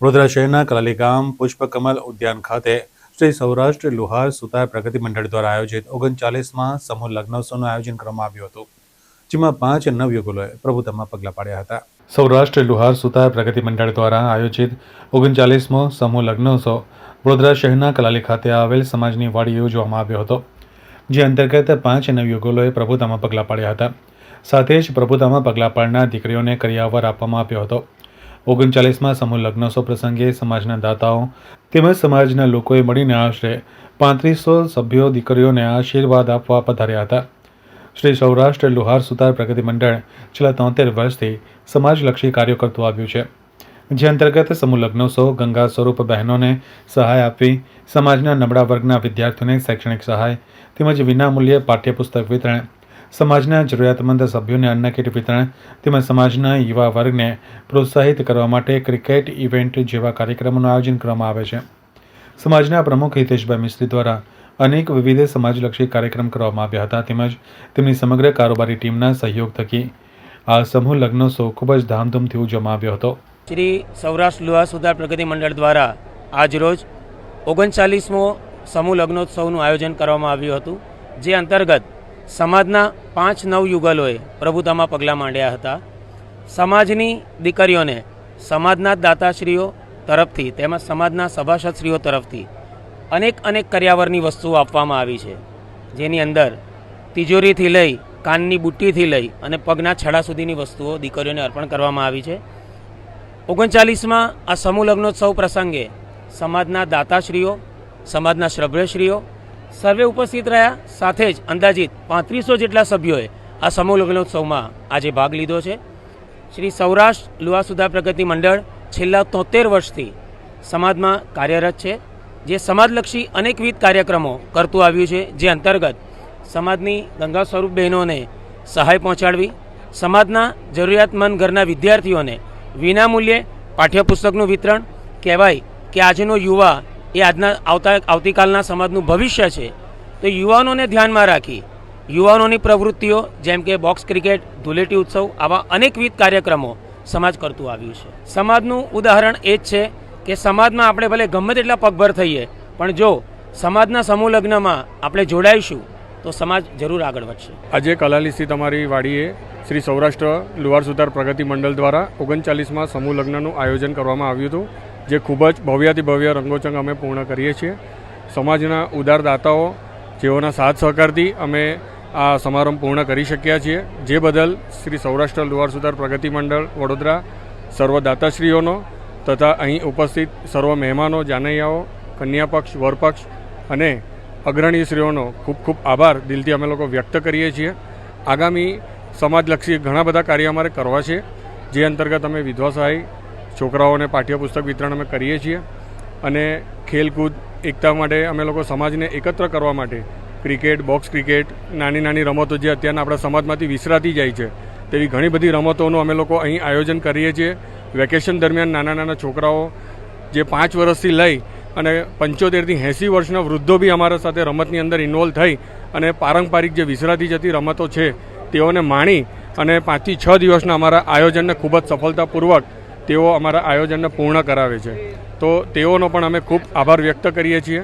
વડોદરા શહેરના કલાલી ગામ પુષ્પકમલ ઉદ્યાન ખાતે શ્રી સૌરાષ્ટ્ર લુહાર સુતાર પ્રગતિ મંડળ દ્વારા આયોજિત ઓગણચાલીસમાં સમૂહ લગ્નોત્સવનું આયોજન કરવામાં આવ્યું હતું, જેમાં પાંચ નવયુગલોએ પ્રભુતામાં પગલાં પાડ્યા હતા. સૌરાષ્ટ્ર લુહાર સુતાર પ્રગતિ મંડળ દ્વારા આયોજિત ઓગણચાલીસમો સમૂહ લગ્નોત્સવ વડોદરા શહેરના કલાલી ખાતે આવેલ સમાજની વાડી યોજવામાં આવ્યો હતો, જે અંતર્ગત પાંચ નવયુગલોએ પ્રભુતામાં પગલાં પાડ્યા હતા. સાથે જ પ્રભુતામાં પગલાં પાડનાર દીકરીઓને કરિયાવર આપવામાં આવ્યો હતો. ઓગણચાલીસમાં સમૂહ લગ્નોત્સવ પ્રસંગે સમાજના દાતાઓ તેમજ સમાજના લોકોએ મળીને આશરે પાંત્રીસો સભ્યો દીકરીઓને આશીર્વાદ આપવા પધાર્યા હતા. શ્રી સૌરાષ્ટ્ર લુહાર સુતાર પ્રગતિ મંડળ છેલ્લા તોતેર વર્ષથી સમાજલક્ષી કાર્યો કરતું આવ્યું છે. જે અંતર્ગત સમૂહ લગ્નોત્સવ ગંગા સ્વરૂપ બહેનોને સહાય આપવી, સમાજના નબળા વર્ગના વિદ્યાર્થીઓને શૈક્ષણિક સહાય તેમજ વિનામૂલ્યે પાઠ્યપુસ્તક વિતરણ સમાજના જરૂરિયાતમંદ સભ્યોને અન્ન કીટ વિતરણ તેમજ સમાજના યુવા વર્ગને પ્રોત્સાહિત કરવા માટે ક્રિકેટ ઇવેન્ટ જેવા કાર્યક્રમોનું આયોજન કરવામાં આવે છે. સમાજના પ્રમુખ હિતેશભાઈ મિસ્ત્રી દ્વારા અનેક વિવિધ સમાજલક્ષી કાર્યક્રમ કરવામાં આવ્યા હતા તેમજ તેમની સમગ્ર કારોબારી ટીમના સહયોગ થકી આ સમૂહ લગ્નોત્સવ ખૂબ જ ધામધૂમથી ઉજવવામાં આવ્યો હતો. શ્રી સૌરાષ્ટ્ર લુહાર સુધાર પ્રગતિ મંડળ દ્વારા આજરોજ ઓગણચાલીસમો સમૂહ લગ્નોત્સવનું આયોજન કરવામાં આવ્યું હતું, જે અંતર્ગત સમાજના પાંચ નવ યુગલોએ પ્રભુતામાં પગલાં માંડ્યા હતા. સમાજની દીકરીઓને સમાજના દાતાશ્રીઓ તરફથી તેમજ સમાજના સભાસદશ્રીઓ તરફથી અનેક અનેક કર્યાવરની વસ્તુઓ આપવામાં આવી છે. જેની અંદર તિજોરીથી લઈ, કાનની બુટ્ટીથી લઈ અને પગના છડા સુધીની વસ્તુઓ દીકરીઓને અર્પણ કરવામાં આવી છે. ઓગણચાલીસમાં આ સમૂહ લગ્નોત્સવ પ્રસંગે સમાજના દાતાશ્રીઓ, સમાજના શ્રભ્યશ્રીઓ સર્વે ઉપસ્થિત રહ્યા, સાથે જ અંદાજિત પાંત્રીસો જેટલા સભ્યોએ આ સમૂહ લગ્નોત્સવમાં આજે ભાગ લીધો છે. શ્રી સૌરાષ્ટ્ર લુવાસુદા પ્રગતિ મંડળ છેલ્લા તોતેર વર્ષથી સમાજમાં કાર્યરત છે, જે સમાજલક્ષી અનેકવિધ કાર્યક્રમો કરતું આવ્યું છે, જે અંતર્ગત સમાજની ગંગા સ્વરૂપ બહેનોને સહાય પહોંચાડવી, સમાજના જરૂરિયાતમંદ ઘરના વિદ્યાર્થીઓને વિનામૂલ્યે પાઠ્યપુસ્તકનું વિતરણ, કહેવાય કે આજનો યુવા એ આજના આવતા આવતીકાલના સમાજનું ભવિષ્ય છે. તો યુવાનોને ધ્યાનમાં રાખી, યુવાનોની પ્રવૃત્તિઓ, જેમ કે બોક્સ ક્રિકેટ ધૂળેટી ઉત્સવ, આવા અનેકવિધ કાર્યક્રમો સમાજ કરતું આવ્યું છે. સમાજનું ઉદાહરણ એ જ છે કે સમાજમાં આપણે ભલે ગમે તેટલા પગભર થઈએ, પણ જો સમાજના સમૂહ લગ્નમાં આપણે જોડાઈશું, તો સમાજ જરૂર આગળ વધશે. આજે કલાલી તમારી વાડીએ શ્રી સૌરાષ્ટ્ર લુહાર સુધાર પ્રગતિ મંડળ દ્વારા ઓગણચાલીસમાં સમૂહ લગ્નનું આયોજન કરવામાં આવ્યું હતું. જે ખૂબ જ ભવ્યાથી ભવ્ય રંગોચંગ અમે પૂર્ણ કરીએ છીએ. સમાજના ઉદારદાતાઓ, જેઓના સાથ સહકારથી અમે આ સમારંભ પૂર્ણ કરી શક્યા છીએ. જે બદલ શ્રી સૌરાષ્ટ્ર લુવાર સુધાર પ્રગતિ મંડળ, વડોદરા, સર્વ દાતાશ્રીઓનો તથા અહીં ઉપસ્થિત સર્વ મહેમાનો, જાનૈયાઓ કન્યા પક્ષ વરપક્ષ અને અગ્રણીશ્રીઓનો ખૂબ ખૂબ આભાર દિલથી અમે લોકો વ્યક્ત કરીએ છીએ. આગામી સમાજલક્ષી ઘણા બધા કાર્ય અમારે કરવા છે. જે અંતર્ગત અમે વિધવા સહાય છોકરાઓને પાઠ્યપુસ્તક વિતરણ અમે કરીએ છીએ અને ખેલકૂદ, એકતા માટે અમે લોકો સમાજને એકત્ર કરવા માટે ક્રિકેટ, બોક્સ ક્રિકેટ, નાની નાની રમતો જે અત્યારના આપણા સમાજમાંથી વિસરાતી જાય છે, તેવી ઘણી બધી રમતોનું અમે લોકો અહીં આયોજન કરીએ છીએ. વેકેશન દરમિયાન નાના નાના છોકરાઓ જે પાંચ વર્ષથી લઈ અને પંચોતેરથી એંસી વર્ષના વૃદ્ધો બી અમારા સાથે રમતની અંદર ઇન્વોલ્વ થઈ અને પારંપરિક જે વિસરાતી જતી રમતો છે, તેઓને માણી અને પાંચથી છ દિવસના અમારા આયોજનને ખૂબ જ સફળતાપૂર્વક તેઓ અમારા આયોજનને પૂર્ણ કરાવે છે. તો તેઓનો પણ અમે ખૂબ આભાર વ્યક્ત કરીએ છીએ.